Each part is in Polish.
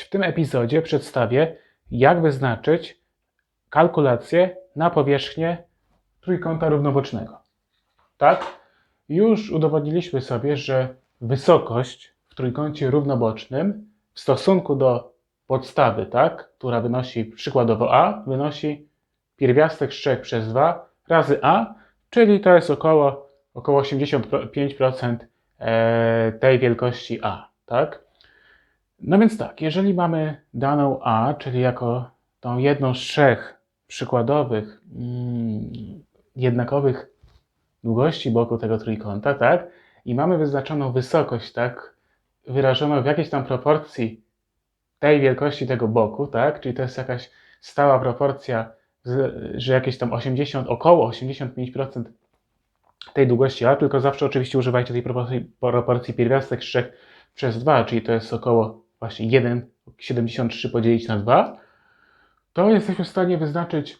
W tym epizodzie przedstawię, jak wyznaczyć kalkulację na powierzchnię trójkąta równobocznego. Tak? Już udowodniliśmy sobie, że wysokość w trójkącie równobocznym w stosunku do podstawy, tak, która wynosi przykładowo a, wynosi pierwiastek z 3 przez 2 razy a, czyli to jest około, około 85% e, tej wielkości a. Tak? No więc tak, jeżeli mamy daną A, czyli jako tą jedną z trzech przykładowych mm, jednakowych długości boku tego trójkąta, tak? I mamy wyznaczoną wysokość, tak? Wyrażoną w jakiejś tam proporcji tej wielkości tego boku, tak? Czyli to jest jakaś stała proporcja, że jakieś tam 80, około 85% tej długości A, tylko zawsze oczywiście używajcie tej proporcji, proporcji pierwiastek z 3 przez 2, czyli to jest około właśnie 1,73 podzielić na 2, to jesteśmy w stanie wyznaczyć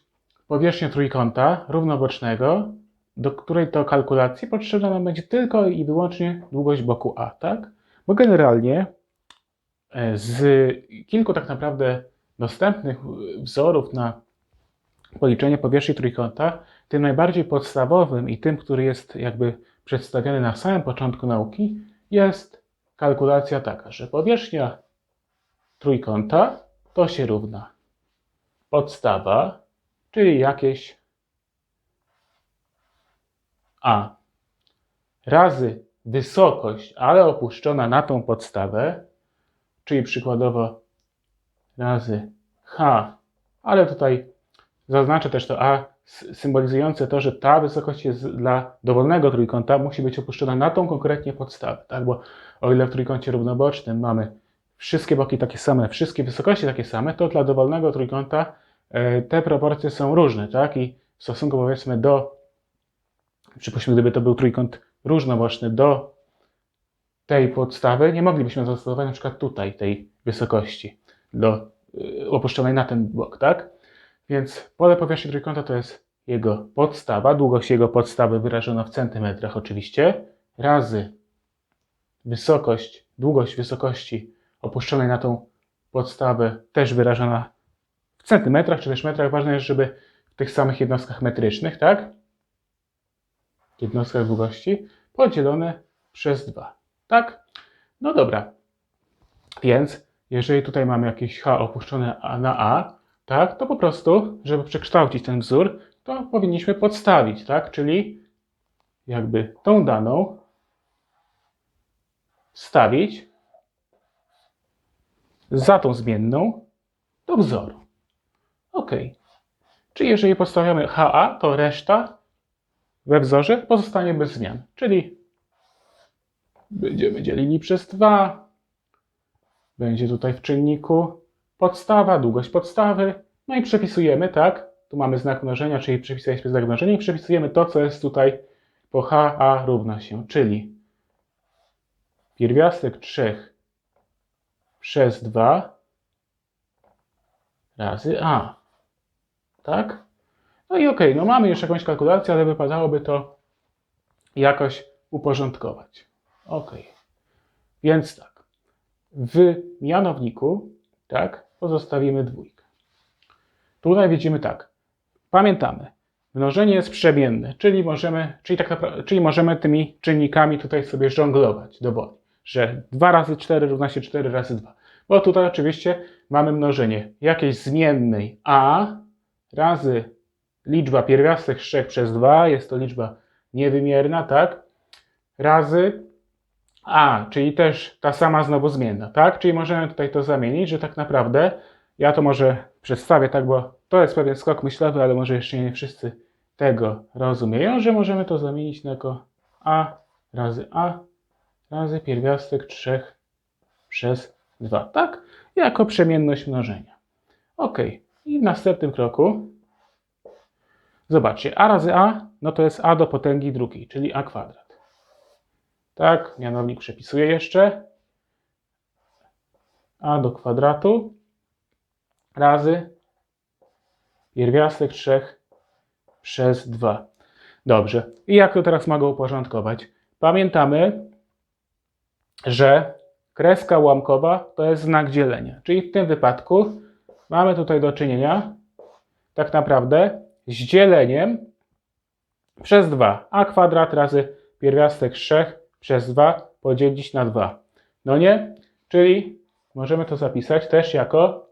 powierzchnię trójkąta równobocznego, do której to kalkulacji potrzebna nam będzie tylko i wyłącznie długość boku A, tak? Bo generalnie e, z kilku tak naprawdę dostępnych wzorów na policzenie powierzchni trójkąta, tym najbardziej podstawowym i tym, który jest jakby przedstawiany na samym początku nauki, jest kalkulacja taka, że powierzchnia trójkąta to się równa. Podstawa, czyli jakieś a. Razy wysokość, ale opuszczona na tą podstawę, czyli przykładowo razy h, ale tutaj zaznaczę też to a symbolizujące to, że ta wysokość jest dla dowolnego trójkąta, musi być opuszczona na tą konkretnie podstawę, tak? Bo o ile w trójkącie równobocznym mamy wszystkie boki takie same, wszystkie wysokości takie same, to dla dowolnego trójkąta e, te proporcje są różne, tak? I w stosunku powiedzmy do, przypuśćmy, gdyby to był trójkąt równoboczny do tej podstawy, nie moglibyśmy zastosować na przykład tutaj tej wysokości do, y, opuszczonej na ten bok, tak? Więc pole powierzchni trójkąta to jest jego podstawa, długość jego podstawy wyrażona w centymetrach oczywiście, razy wysokość, długość wysokości opuszczonej na tą podstawę też wyrażona w centymetrach czy też metrach. Ważne jest, żeby w tych samych jednostkach metrycznych, tak? Jednostkach długości podzielone przez 2. Tak? No dobra. Więc jeżeli tutaj mamy jakieś h opuszczone na a, tak, to po prostu, żeby przekształcić ten wzór, to powinniśmy podstawić, tak? Czyli jakby tą daną stawić za tą zmienną do wzoru. OK. Czyli jeżeli postawiamy HA, to reszta we wzorze pozostanie bez zmian. Czyli będziemy dzielili przez 2. Będzie tutaj w czynniku podstawa, długość podstawy. No i przepisujemy, tak? Tu mamy znak mnożenia, czyli przepisujemy znak mnożenia i przepisujemy to, co jest tutaj po HA równa się, czyli pierwiastek 3 przez 2 razy a. Tak? No i okej, no mamy już jakąś kalkulację, ale wypadałoby to jakoś uporządkować. Ok. Więc tak. W mianowniku, tak, pozostawimy dwójkę. Tutaj widzimy tak. Pamiętamy, mnożenie jest przemienne, czyli możemy, czyli tak czyli możemy tymi czynnikami tutaj sobie żonglować dowolnie że 2 razy 4 równa się 4 razy 2. Bo tutaj oczywiście mamy mnożenie jakiejś zmiennej a razy liczba pierwiastek z 3 przez 2, jest to liczba niewymierna, tak? Razy a, czyli też ta sama znowu zmienna, tak? Czyli możemy tutaj to zamienić, że tak naprawdę ja to może przedstawię tak, bo to jest pewien skok myślowy, ale może jeszcze nie wszyscy tego rozumieją, że możemy to zamienić na jako a razy a razy pierwiastek 3 przez 2, tak? Jako przemienność mnożenia. Ok. I w następnym kroku zobaczcie, a razy a, no to jest a do potęgi drugiej, czyli a kwadrat. Tak, mianownik przepisuję jeszcze. a do kwadratu razy pierwiastek 3 przez 2. Dobrze. I jak to teraz mogę uporządkować? Pamiętamy, że kreska ułamkowa to jest znak dzielenia. Czyli w tym wypadku mamy tutaj do czynienia tak naprawdę z dzieleniem przez 2. a kwadrat razy pierwiastek 3 przez 2 podzielić na 2. No nie? Czyli możemy to zapisać też jako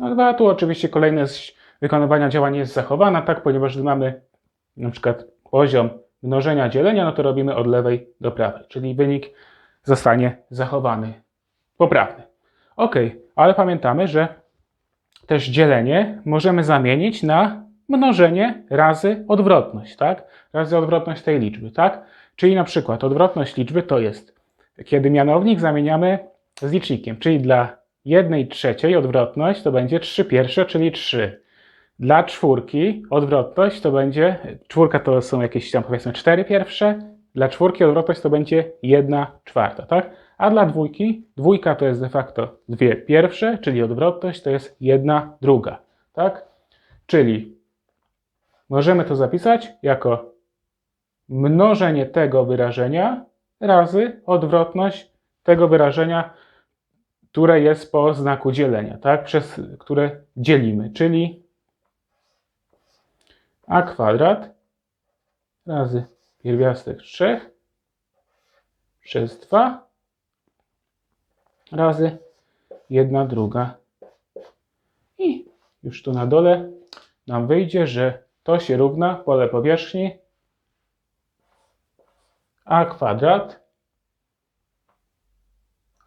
No dwa, tu oczywiście kolejność wykonywania działań jest zachowana, tak, ponieważ gdy mamy na przykład poziom mnożenia dzielenia, no to robimy od lewej do prawej, czyli wynik zostanie zachowany, poprawny. Ok, ale pamiętamy, że też dzielenie możemy zamienić na mnożenie razy odwrotność, tak? Razy odwrotność tej liczby, tak? Czyli na przykład odwrotność liczby to jest, kiedy mianownik zamieniamy z licznikiem, czyli dla jednej trzeciej odwrotność to będzie 3 pierwsze, czyli 3. Dla czwórki odwrotność to będzie, czwórka to są jakieś tam powiedzmy 4 pierwsze, dla czwórki odwrotność to będzie 1 czwarta, tak? A dla dwójki, dwójka to jest de facto 2 pierwsze, czyli odwrotność to jest 1 druga, tak? Czyli możemy to zapisać jako mnożenie tego wyrażenia razy odwrotność tego wyrażenia, które jest po znaku dzielenia, tak? Przez które dzielimy, czyli a kwadrat razy pierwiastek 3 przez 2 razy 1 druga. I już tu na dole nam wyjdzie, że to się równa pole powierzchni a kwadrat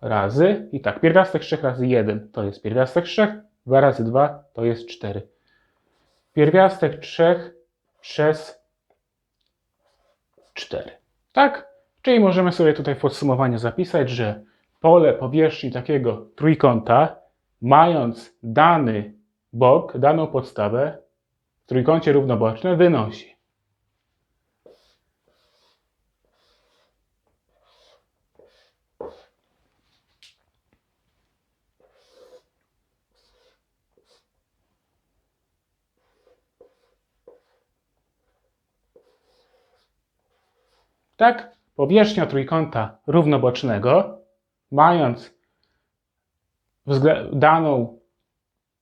razy, i tak, pierwiastek 3 razy 1 to jest pierwiastek 3, 2 razy 2 to jest 4. Pierwiastek 3 przez 4. Tak? Czyli możemy sobie tutaj w podsumowaniu zapisać, że pole powierzchni takiego trójkąta, mając dany bok, daną podstawę w trójkącie równobocznym, wynosi Tak, powierzchnia trójkąta równobocznego, mając daną,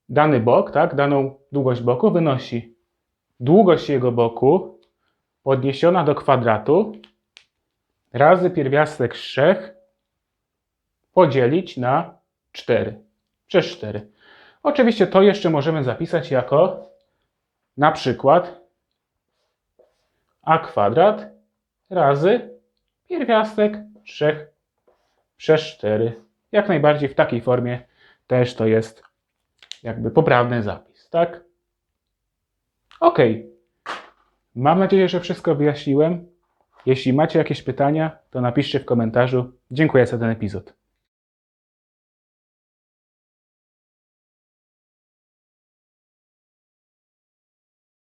dany bok, tak, daną długość boku, wynosi długość jego boku podniesiona do kwadratu razy pierwiastek 3 podzielić na 4 przez 4. Oczywiście to jeszcze możemy zapisać jako na przykład a kwadrat razy pierwiastek 3 przez 4. Jak najbardziej w takiej formie też to jest jakby poprawny zapis, tak? Ok. Mam nadzieję, że wszystko wyjaśniłem. Jeśli macie jakieś pytania, to napiszcie w komentarzu. Dziękuję za ten epizod.